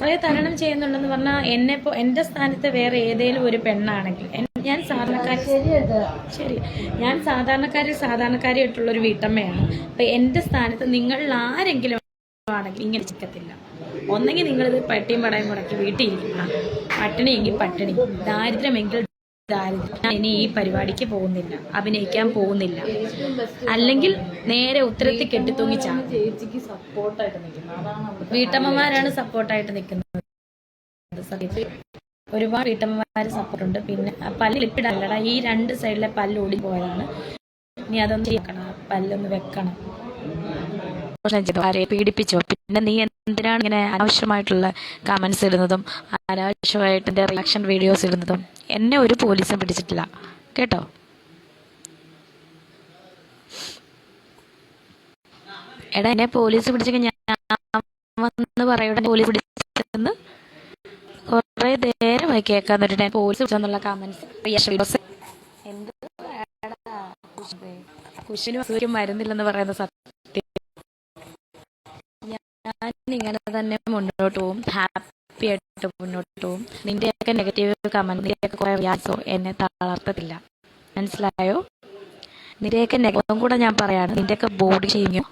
കുറെ തരണം ചെയ്യുന്നുണ്ടെന്ന് പറഞ്ഞാൽ എന്നെ ഇപ്പോൾ എന്റെ സ്ഥാനത്ത് വേറെ ഏതെങ്കിലും ഒരു പെണ്ണാണെങ്കിൽ ഞാൻ സാധാരണക്കാരി ശരി. ഞാൻ സാധാരണക്കാരി സാധാരണക്കാരിയായിട്ടുള്ള ഒരു വീട്ടമ്മയാണ്. അപ്പൊ എന്റെ സ്ഥാനത്ത് നിങ്ങളിൽ ആരെങ്കിലും ആണെങ്കിൽ ഇങ്ങനെ ചിക്കത്തില്ല ഒന്നെങ്കിൽ നിങ്ങളിത് പട്ടിയും പടയും മുടക്കി വീട്ടിൽ ഇരിക്കണം പട്ടിണിയെങ്കിൽ പട്ടിണി. ദാരിദ്ര്യമെങ്കിൽ ദാരിദ്ര്യം ഞാൻ ഇനി ഈ പരിപാടിക്ക് പോകുന്നില്ല. അഭിനയിക്കാൻ പോകുന്നില്ല. അല്ലെങ്കിൽ നേരെ ഉത്തരത്തിൽ ചേച്ചിക്ക് സപ്പോർട്ടായിട്ട് വീട്ടമ്മമാരാണ് സപ്പോർട്ടായിട്ട് നിൽക്കുന്നത്. ഒരുപാട് വീട്ടമ്മമാര് സപ്പോർട്ടുണ്ട്. പിന്നെ പല്ല് ലിപ്പിടല്ലടാ ഈ രണ്ട് സൈഡിലെ പല്ല് ഓടി പോയതാണ്. ഇനി അതൊന്ന് ആ പല്ലൊന്ന് വെക്കണം. മോശം ചെയ്തു. ആരെ പീഡിപ്പിച്ചോ. പിന്നെ നീ എന്തിനാണ് ഇങ്ങനെ അനാവശ്യമായിട്ടുള്ള കമന്റ്സ് ഇടുന്നതും അനാവശ്യമായിട്ട് എന്റെ റിയാക്ഷൻ വീഡിയോസ് ഇടുന്നതും? എന്നെ ഒരു പോലീസും പിടിച്ചിട്ടില്ല. കേട്ടോ? എടാ എന്നെ പോലീസ് പിടിച്ചെങ്കിൽ ഞാൻ വന്ന് പറയൂടെ പോലീസ് പിടിച്ചെന്ന്? കുറെ നേരമായി കേൾക്കാൻ ടൈം പോലീസ് പിടിച്ചെന്നുള്ള കമന്റ്സ് എന്ത് കുശിനും അസുഖം മരുന്നില്ലെന്ന് പറയുന്ന ഇങ്ങനെ തന്നെ മുന്നോട്ട് പോകും ഹാപ്പി ആയിട്ട് മുന്നോട്ട് പോകും നിന്റെയൊക്കെ നെഗറ്റീവ് കമന്റിയൊക്കെ നിന്റെയൊക്കെ വ്യാസോ എന്നെ തളർത്തത്തില്ല. മനസ്സിലായോ? നിന്റെയൊക്കെ നെഗറ്റീവും കൂടെ ഞാൻ പറയാണ്. നിന്റെയൊക്കെ ബോഡി ചെയ്യുന്നു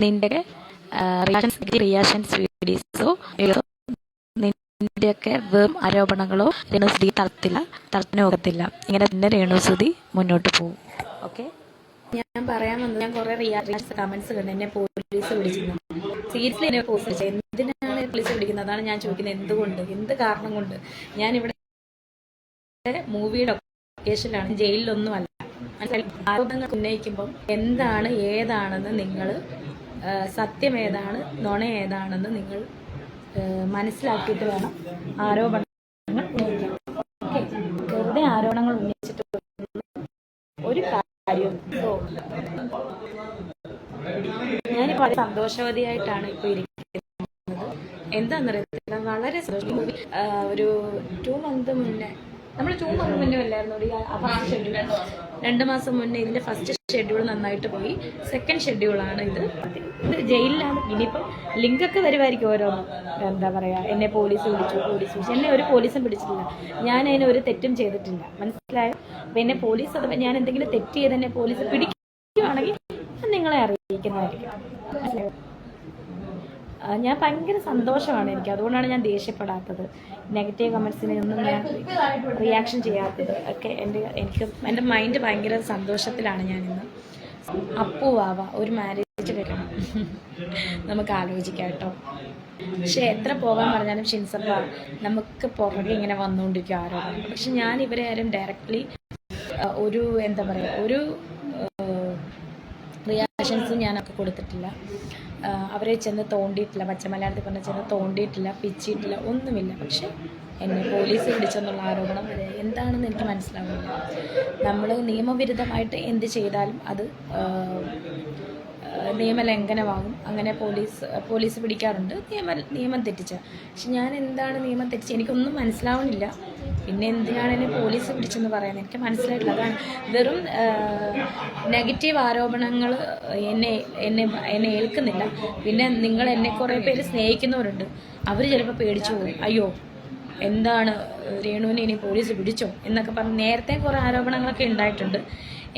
നിന്റെ റിയാക്ഷൻസ് റിയാക്ഷൻസ് വീഡിയോസോ നിന്റെയൊക്കെ വെറും ആരോപണങ്ങളോ രേണുസുതി തളർത്തില്ല തളർത്തിന് പോകത്തില്ല ഇങ്ങനെ തന്നെ രേണുസുതി മുന്നോട്ട് പോകും ഓക്കെ ഞാൻ പറയാൻ വന്നത് ഞാൻ കുറെ റിയാക്ഷൻ കമന്റ്സ് കണ്ട് എന്നെ പോലീസ് വിളിക്കുന്നു സീരിയസ്ലി എന്നെ പോസ്റ്റ് എന്തിനാണ് പോലീസ് വിളിക്കുന്നത്? അതാണ് ഞാൻ ചോദിക്കുന്നത്. എന്തുകൊണ്ട്? എന്ത് കാരണം കൊണ്ട്? ഞാൻ ഇവിടെ മൂവിയുടെ ലൊക്കേഷനിലാണ് ജയിലിലൊന്നും അല്ല മനസ്സിലായി? ആരോപണങ്ങൾ ഉന്നയിക്കുമ്പം എന്താണ് ഏതാണെന്ന് നിങ്ങൾ സത്യം ഏതാണ്? നുണ ഏതാണെന്ന് നിങ്ങൾ മനസ്സിലാക്കിയിട്ട് വേണം ആരോപണങ്ങൾ വളരെ സന്തോഷവതിയായിട്ടാണ് ഇപ്പോൾ ഇരിക്കുന്നത്. എന്താണെന്നറിയത്തില്ല വളരെ സന്തോഷം. മൂവി ഒരു ടു മന്ത് മുന്നേ നമ്മൾ ടു മന്ത് മുന്നേ അല്ലായിരുന്നു. ഒരു ഷെഡ്യൂൾ രണ്ട് മാസം മുന്നേ ഇതിന്റെ ഫസ്റ്റ് ഷെഡ്യൂൾ നന്നായിട്ട് പോയി. സെക്കൻഡ് ഷെഡ്യൂളാണ് ഇത്. ഇത് ജയിലിലാണ്. ഇനിയിപ്പം ലിങ്കൊക്കെ വരുമായിരിക്കും ഓരോന്നും. എന്താ പറയാ എന്നെ പോലീസ് വിളിച്ചു പോലീസ് വിളിച്ചു. എന്നെ ഒരു പോലീസും പിടിച്ചിട്ടില്ല. ഞാൻ അതിനെ ഒരു തെറ്റും ചെയ്തിട്ടില്ല. മനസ്സിലായോ? അപ്പം എന്നെ പോലീസ് അഥവാ ഞാൻ എന്തെങ്കിലും തെറ്റ് ചെയ്ത് എന്നെ പോലീസ് പിടിക്കുകയാണെങ്കിൽ നിങ്ങളെ അറിയിക്കുന്നതായിരിക്കും. ഞാൻ ഭയങ്കര സന്തോഷമാണ് എനിക്ക്. അതുകൊണ്ടാണ് ഞാൻ ദേഷ്യപ്പെടാത്തത്. നെഗറ്റീവ് കമൻസിനെ ഒന്നും ഞാൻ റിയാക്ഷൻ ചെയ്യാത്തത്. ഒക്കെ എന്റെ എനിക്ക് എന്റെ മൈൻഡ് ഭയങ്കര സന്തോഷത്തിലാണ് ഞാനിന്ന്. അപ്പൂവാവ ഒരു മാരേജ് വരണം നമുക്ക് ആലോചിക്കാം കേട്ടോ. പക്ഷെ എത്ര പോകാൻ പറഞ്ഞാലും ഷിൻസപ്പ നമുക്ക് പുറകെ ഇങ്ങനെ വന്നുകൊണ്ടിരിക്കും ആരോപണം പക്ഷെ ഞാൻ ഇവരെ ആരും ഡയറക്റ്റ്ലി ഒരു എന്താ പറയുക ഒരു റിയാക്ഷൻസും ഞാനൊക്കെ കൊടുത്തിട്ടില്ല. അവരെ ചെന്ന് തോണ്ടിയിട്ടില്ല. പച്ച മലയാളത്തിൽ പറഞ്ഞ ചെന്ന് തോണ്ടിയിട്ടില്ല പിച്ചിയിട്ടില്ല ഒന്നുമില്ല. പക്ഷേ എന്നെ പോലീസ് പിടിച്ചെന്നുള്ള ആരോപണം വരെ എന്താണെന്ന് എനിക്ക് മനസ്സിലാവുന്നില്ല. നമ്മൾ നിയമവിരുദ്ധമായിട്ട് എന്ത് ചെയ്താലും അത് നിയമലംഘനമാകും. അങ്ങനെ പോലീസ് പോലീസ് പിടിക്കാറുണ്ട്. നിയമ നിയമം തെറ്റിച്ച. പക്ഷെ ഞാൻ എന്താണ് നിയമം തെറ്റിച്ച് എനിക്കൊന്നും മനസ്സിലാവുന്നില്ല. പിന്നെ എന്തിനാണ് എന്നെ പോലീസ് പിടിച്ചെന്ന് പറയുന്നത് എനിക്ക് മനസ്സിലായിട്ടില്ല. അതാണ് വെറും നെഗറ്റീവ് ആരോപണങ്ങൾ എന്നെ എന്നെ എന്നെ ഏൽക്കുന്നില്ല. പിന്നെ നിങ്ങൾ എന്നെ കുറേ പേര് സ്നേഹിക്കുന്നവരുണ്ട്. അവർ ചിലപ്പോൾ പേടിച്ചു പോകും. അയ്യോ എന്താണ് രേണുവിനെ ഇനി പോലീസ് പിടിച്ചോ? എന്നൊക്കെ പറഞ്ഞ് നേരത്തെ കുറേ ആരോപണങ്ങളൊക്കെ ഉണ്ടായിട്ടുണ്ട്.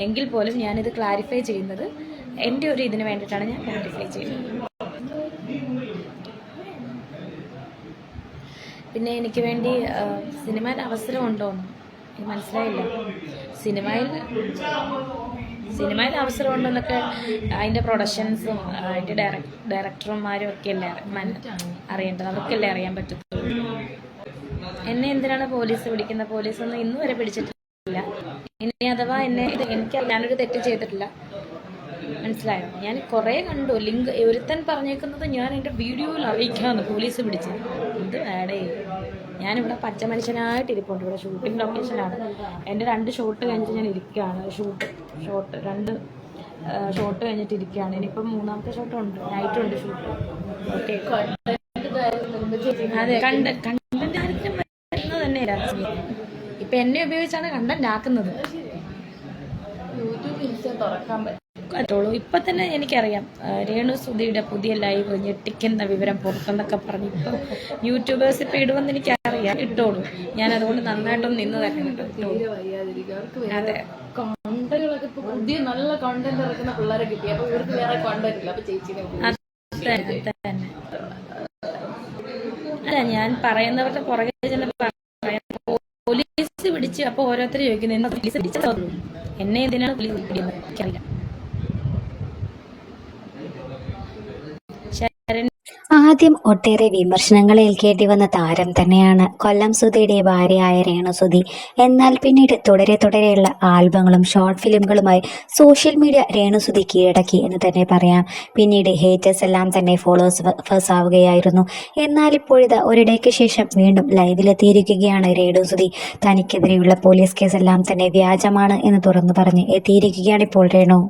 എങ്കിൽ പോലും ഞാനിത് ക്ലാരിഫൈ ചെയ്യുന്നത് എന്റെ ഒരു ഇതിന് വേണ്ടിയിട്ടാണ് ഞാൻ ക്ലാരിഫൈ ചെയ്യുന്നത്. പിന്നെ എനിക്ക് വേണ്ടി സിനിമയിൽ അവസരം ഉണ്ടോന്ന് എനിക്ക് മനസ്സിലായില്ല. സിനിമയിൽ സിനിമയിൽ അവസരം ഉണ്ടെന്നൊക്കെ അതിന്റെ പ്രൊഡക്ഷൻസും അതിന്റെ ഡയറക്ട് ഡയറക്ടർമാരും ഒക്കെ അല്ലേ അറിയേണ്ടത്? അവർക്കല്ലേ അറിയാൻ പറ്റത്തുള്ളൂ. എന്നെ എന്തിനാണ് പോലീസ് പിടിക്കുന്നത് പോലീസൊന്നും ഇന്ന് വരെ പിടിച്ചിട്ടില്ല. ഇനി അഥവാ എന്നെ ഇത് എനിക്ക് ഞാനൊരു തെറ്റ് ചെയ്തിട്ടില്ല. മനസ്സിലായോ? ഞാൻ കുറേ കണ്ടു. ലിങ്ക് ഒരുത്തൻ പറഞ്ഞേക്കുന്നത് ഞാൻ എന്റെ വീഡിയോയിൽ അറിയിക്കാമെന്ന് പോലീസ് പിടിച്ച്. ഇത് വേടേ ഞാനിവിടെ പച്ച മനുഷ്യനായിട്ട് ഇരിപ്പുണ്ട്. ഇവിടെ ഷൂട്ടിംഗ് ലൊക്കേഷനാണ്. എന്റെ രണ്ട് ഷോട്ട് കഴിഞ്ഞിട്ട് ഞാൻ ഇരിക്കുകയാണ്. ഷൂട്ട് ഷോട്ട് രണ്ട് ഷോട്ട് കഴിഞ്ഞിട്ട് ഇരിക്കുകയാണ്. ഇനിയിപ്പം മൂന്നാമത്തെ ഷോട്ട് ഉണ്ട് നൈറ്റ് ഉണ്ട് ഷൂട്ട്. ഓക്കെ. അതെ കണ്ട കണ്ടന്റ് തന്നെ വരുന്നത് ഇപ്പൊ എന്നെ ഉപയോഗിച്ചാണ് കണ്ടന്റ് ആക്കുന്നത്. യൂട്യൂബ് ഇൻസ്റ്റ തുറക്കാൻ പറ്റും. അതുള്ളൂ ഇപ്പം തന്നെ എനിക്കറിയാം രേണു സുധിയുടെ പുതിയ ലൈവ് ഞെട്ടിക്കുന്ന വിവരം പുറത്തെന്നൊക്കെ പറഞ്ഞു. ഇപ്പം യൂട്യൂബേഴ്സ് ഇപ്പം ഇടുമെന്ന് എനിക്കറിയാം. ഇട്ടോളൂ. ഞാൻ അതുകൊണ്ട് നന്നായിട്ടൊന്ന് നിന്ന് തന്നെ അതെ. കണ്ടന്റുകളൊക്കെ ഇപ്പൊ പുതിയ നല്ല കണ്ടന്റ് ഇറക്കുന്ന പിള്ളേരെ കിട്ടി. അപ്പൊ ഇവർക്ക് വേറെ കണ്ടന്റ് ഇല്ല. അപ്പൊ ചേച്ചിനെ അത് തന്നെ അത് തന്നെ അല്ല ഞാൻ പറയുന്നവരുടെ പുറകെ ചെന്ന് പോലീസ് പിടിച്ച് അപ്പൊ ഓരോരുത്തർ ചോദിക്കുന്നത് പിടിച്ചത് എന്നെ എന്തിനാണ് പോലീസ് പിടിക്കുന്നത്? എനിക്കറിയില്ല. ആദ്യം ഒട്ടേറെ വിമർശനങ്ങൾ ഏൽക്കേണ്ടി വന്ന താരം തന്നെയാണ്. കൊല്ലം സുധിയുടെ ഭാര്യയായ രേണുസുധി എന്നാൽ പിന്നീട് തുടരെ തുടരെയുള്ള ആൽബങ്ങളും ഷോർട്ട് ഫിലിമുകളുമായി സോഷ്യൽ മീഡിയ രേണുസുധി കീഴടക്കി എന്ന് തന്നെ പറയാം. പിന്നീട് ഹേറ്റേഴ്സ് എല്ലാം തന്നെ ഫോളോവേഴ്സ് ആവുകയായിരുന്നു. എന്നാൽ ഇപ്പോഴിതാ ഒരിടയ്ക്ക് ശേഷം വീണ്ടും ലൈവിലെത്തിയിരിക്കുകയാണ് രേണുസുധി തനിക്കെതിരെയുള്ള പോലീസ് കേസെല്ലാം തന്നെ വ്യാജമാണ് എന്ന് തുറന്നു പറഞ്ഞ് എത്തിയിരിക്കുകയാണ് ഇപ്പോൾ രേണു.